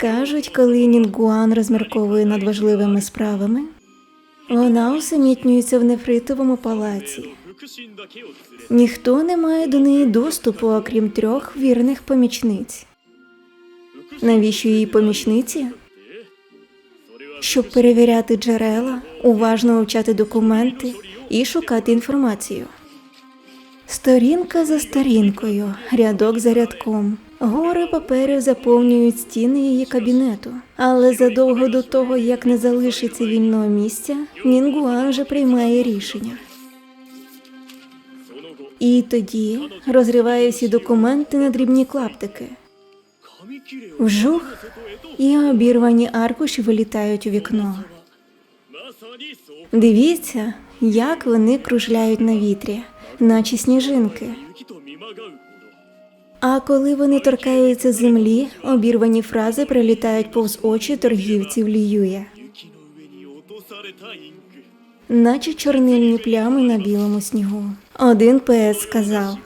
Кажуть, коли Нінгуан розмірковує над важливими справами, вона усамітнюється в нефритовому палаці. Ніхто не має до неї доступу, окрім трьох вірних помічниць. Навіщо її помічниці? Щоб перевіряти джерела, уважно вивчати документи і шукати інформацію. Сторінка за сторінкою, рядок за рядком. Гори паперів заповнюють стіни її кабінету. Але задовго до того, як не залишиться вільного місця, Нінгуан вже приймає рішення. І тоді розриває всі документи на дрібні клаптики. Вжух і обірвані аркуші вилітають у вікно. Дивіться, як вони кружляють на вітрі, наче сніжинки. А коли вони торкаються землі, обірвані фрази прилітають повз очі торгівців ліюя, наче чорнильні плями на білому снігу. Один поет сказав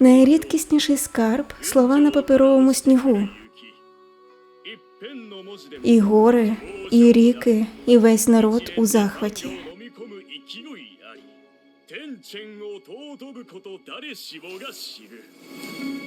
найрідкісніший скарб слова на паперовому снігу. І гори, і ріки, і весь народ у захваті. 天チェンを尊ぶこと誰しもが知る。